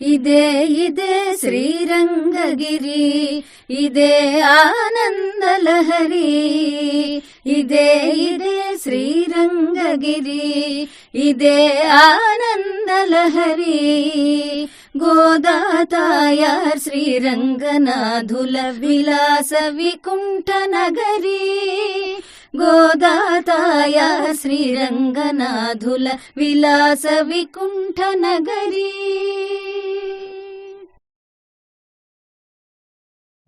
ఇదే ఇదే శ్రీరంగగిరి ఇదే ఆనందలహరి ఇదే ఇదే శ్రీరంగగిరి ఇదే ఆనందలహరి. గోదాతాయార్ శ్రీరంగనాథుల విలాస వికుంఠ నగరీ గోదాతాయ శ్రీరంగనాథుల విలాస వికుంఠ నగరీ.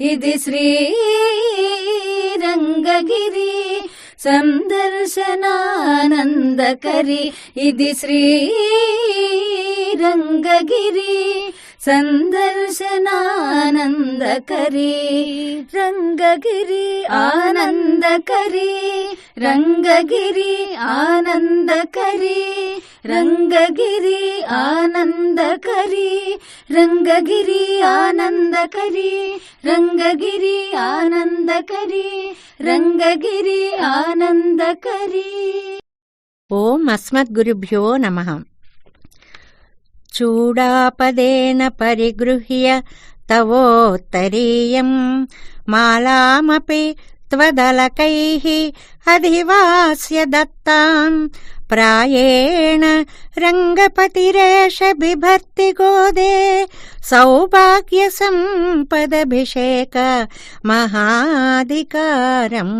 इति श्रीरङ्गगिरि सन्दर्शनानन्दकरि इति श्रीरङ्गगिरि श्री रङ्गगिरि सन्दर्शनानन्दकरी रङ्गगिरि आनन्दकरी रङ्गगिरि आ ఆనందకరి రంగగిరి ఆనందకరి రంగగిరి ఆనందకరి రంగగిరి ఆనందకరి రంగగిరి ఆనందకరి ఓం అస్మద్గురుభ్యో నమ చూడాపదేన పరిగృహ్య తవోత్తరీయం మాలామపి त्वदलकैः अधिवास्य दत्ताम् प्रायेण रङ्गपतिरेष बिभर्ति गोदे सौभाग्यसम्पदभिषेक మహాధికారం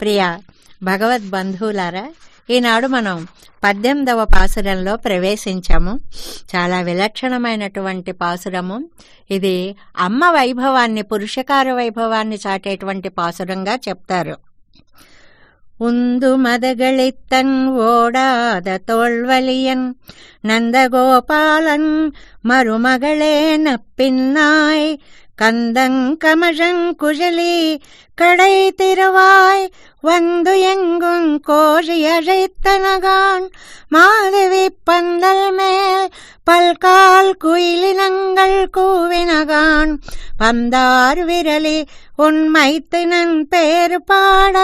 ప్రియ భగవద్బంధువులారా ఈనాడు మనం పద్దెనిమిదవ పాసురంలో ప్రవేశించాము చాలా విలక్షణమైనటువంటి పాసురము ఇది అమ్మ వైభవాన్ని పురుషకార వైభవాన్ని చాటేటువంటి పాసురంగా చెప్తారు உந்து மதகளித்தன் ஓடாத தோல்வலியன் நந்தகோபாலன் மருமகளே நப்பின்னாய் கந்தங்கமழங்குழலி கடை திருவாய் வந்து எங்கும் கோழி அழைத்தனகான். மாதவி பந்தல் மேல் பல்கால் குயிலினங்கள் கூவினகான். பந்தார் விரலி உன் மைத்தினன் பேர் பாட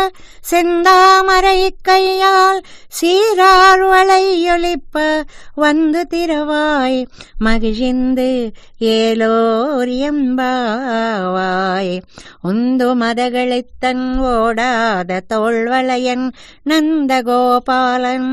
செந்தாமரை கையால் சீரார் வளையொழிப்ப வந்து திரவாய் மகிழ்ந்து ஏலோர் எம்பாவாய். உந்து மதகளித்தன் ஓடாத తోళ్వలయన్ నందగోపాలన్.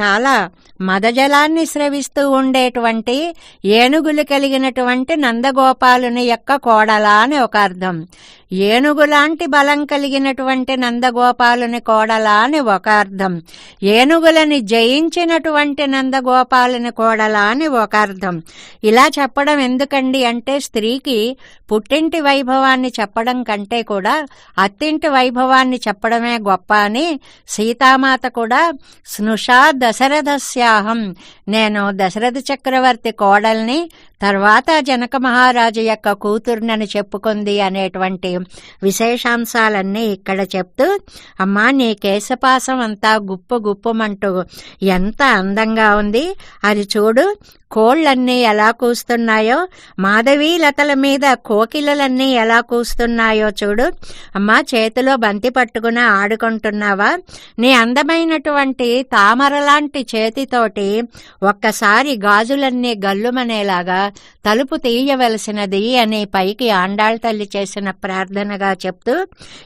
చాలా మదజలాన్ని స్రవిస్తూ ఉండేటువంటి ఏనుగులు కలిగినటువంటి నందగోపాలుని యొక్క కోడల అని ఒక అర్థం. ఏనుగులాంటి బలం కలిగినటువంటి నందగోపాలుని కోడలా అని ఒక అర్థం. ఏనుగులని జయించినటువంటి నందగోపాలుని కోడల అని ఒక అర్థం. ఇలా చెప్పడం ఎందుకండి అంటే స్త్రీకి పుట్టింటి వైభవాన్ని చెప్పడం కంటే కూడా అత్తింటి వైభవాన్ని చెప్పడమే గొప్ప అని సీతామాత కూడా స్నుషా దశరథస్యాహం. నేను దశరథ చక్రవర్తి కోడల్ని తర్వాత జనక మహారాజు యొక్క కూతుర్నని చెప్పుకుంది అనేటువంటి విశేషాంశాలన్నీ ఇక్కడ చెప్తూ అమ్మా నీ కేశపాసం అంతా గుప్పు గుప్పమంటూ ఎంత అందంగా ఉంది. అది చూడు కోళ్ళన్నీ ఎలా కూస్తున్నాయో మాధవీ లతల మీద కోకిలలన్నీ ఎలా కూస్తున్నాయో చూడు. అమ్మా చేతిలో బంతి పట్టుకుని ఆడుకుంటున్నావా? నీ అందమైనటువంటి తామరలాంటి చేతితోటి ఒక్కసారి గాజులన్నీ గల్లుమనేలాగా తలుపు తీయవలసినది అని పైకి ఆండాళ్ తల్లి చేసిన ప్రార్థన. ప్రార్థనగా చెప్తూ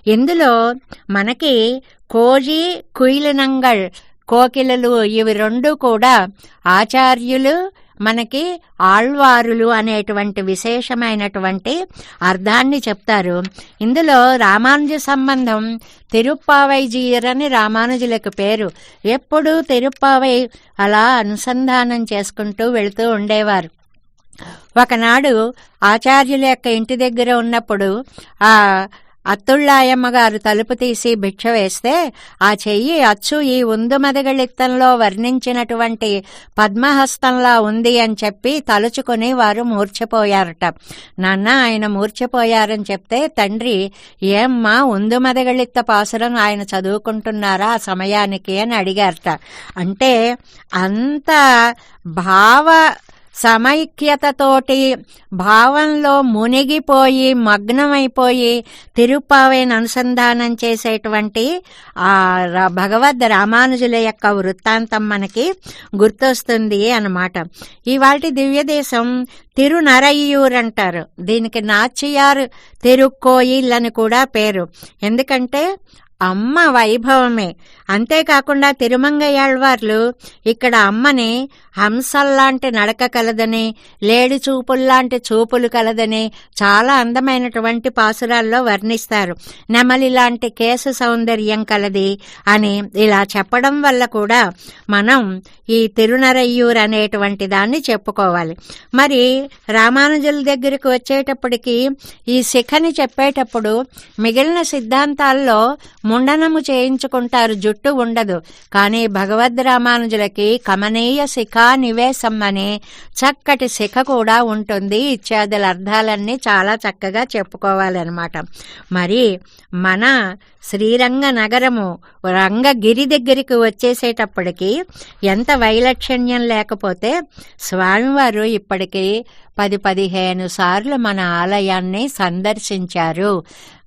ఇందులో మనకి కోజి కుయిలినంగళ్ కోకిలలు ఇవి రెండు కూడా ఆచార్యులు మనకి ఆళ్వారులు అనేటువంటి విశేషమైనటువంటి అర్థాన్ని చెప్తారు. ఇందులో రామానుజ సంబంధం తిరుప్పావై అని రామానుజులకు పేరు. ఎప్పుడూ తిరుప్పావై అలా అనుసంధానం చేసుకుంటూ వెళుతూ ఉండేవారు. ఒకనాడు ఆచార్యుల యొక్క ఇంటి దగ్గర ఉన్నప్పుడు ఆ అత్తుళ్ళాయమ్మ గారు తలుపు తీసి భిక్ష వేస్తే ఆ చెయ్యి అచ్చు ఈ ఉందు మదగళిత్తంలో వర్ణించినటువంటి పద్మహస్తంలా ఉంది అని చెప్పి తలుచుకుని వారు మూర్చిపోయారట నాన్న ఆయన మూర్చిపోయారని చెప్తే తండ్రి ఏమ్మా ఉందు మదగళిత్త పాసురం ఆయన చదువుకుంటున్నారా ఆ సమయానికి అని అడిగారట. అంటే అంత భావ సమైక్యతతోటి భావంలో మునిగిపోయి మగ్నమైపోయి తిరుప్పావేని అనుసంధానం చేసేటువంటి ఆ భగవద్ రామానుజుల యొక్క వృత్తాంతం మనకి గుర్తొస్తుంది అన్నమాట. ఇవాటి దివ్యదేశం తిరునరయ్యూర్ అంటారు. దీనికి నాచియార్ తిరుక్కోయిల్ అని కూడా పేరు. ఎందుకంటే అమ్మ వైభవమే. అంతేకాకుండా తిరుమంగయ్యాళ్వార్లు ఇక్కడ అమ్మని హంసల్లాంటి నడక కలదని లేడి చూపుల్లాంటి చూపులు కలదని చాలా అందమైనటువంటి పాసురాల్లో వర్ణిస్తారు. నెమలి లాంటి కేసు సౌందర్యం కలది అని ఇలా చెప్పడం వల్ల కూడా మనం ఈ తిరునరయ్యూర్ అనేటువంటి దాన్ని చెప్పుకోవాలి. మరి రామానుజుల దగ్గరికి వచ్చేటప్పటికి ఈ శిఖని చెప్పేటప్పుడు మిగిలిన సిద్ధాంతాల్లో ముండనము చేయించుకుంటారు జుట్టు ఉండదు. కానీ భగవద్ రామానుజులకి కమనీయ శిఖా నివేశం అనే చక్కటి శిఖ కూడా ఉంటుంది. ఇత్యాదుల అర్థాలన్నీ చాలా చక్కగా చెప్పుకోవాలన్నమాట. మరి మన శ్రీరంగ నగరము రంగగిరి దగ్గరికి వచ్చేసేటప్పటికి ఎంత వైలక్షణ్యం లేకపోతే స్వామివారు ఇప్పటికీ పది పదిహేను సార్లు మన ఆలయాన్ని సందర్శించారు.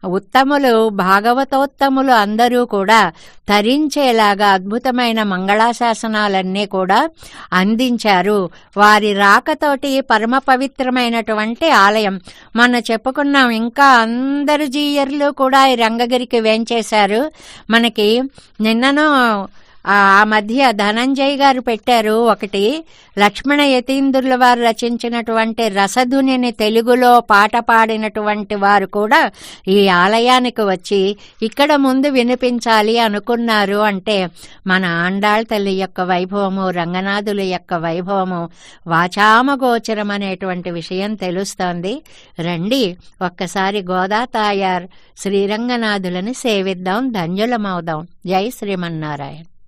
ఉత్తములు భాగవతోత్తములు అందరూ కూడా తరించేలాగా అద్భుతమైన మంగళాశాసనాలన్నీ కూడా అందించారు. వారి రాకతోటి పరమ పవిత్రమైనటువంటి ఆలయం మొన్న చెప్పుకున్నాం. ఇంకా అందరు జీయర్లు కూడా ఈ రంగగిరికి వేంచేశారు. మనకి నిన్ననో ఆ మధ్య ధనంజయ్ గారు పెట్టారు ఒకటి లక్ష్మణ యతీంద్రుల వారు రచించినటువంటి రసధునిని తెలుగులో పాట పాడినటువంటి వారు కూడా ఈ ఆలయానికి వచ్చి ఇక్కడ ముందు వినిపించాలి అనుకున్నారు అంటే మన ఆండాళ్ తల్లి యొక్క వైభవము రంగనాథుల యొక్క వైభవము వాచామగోచరం అనేటువంటి విషయం తెలుస్తోంది. రండి ఒక్కసారి గోదా తాయార్ శ్రీరంగనాథులని సేవిద్దాం ధన్యులమవుదాం. జై శ్రీమన్నారాయణ.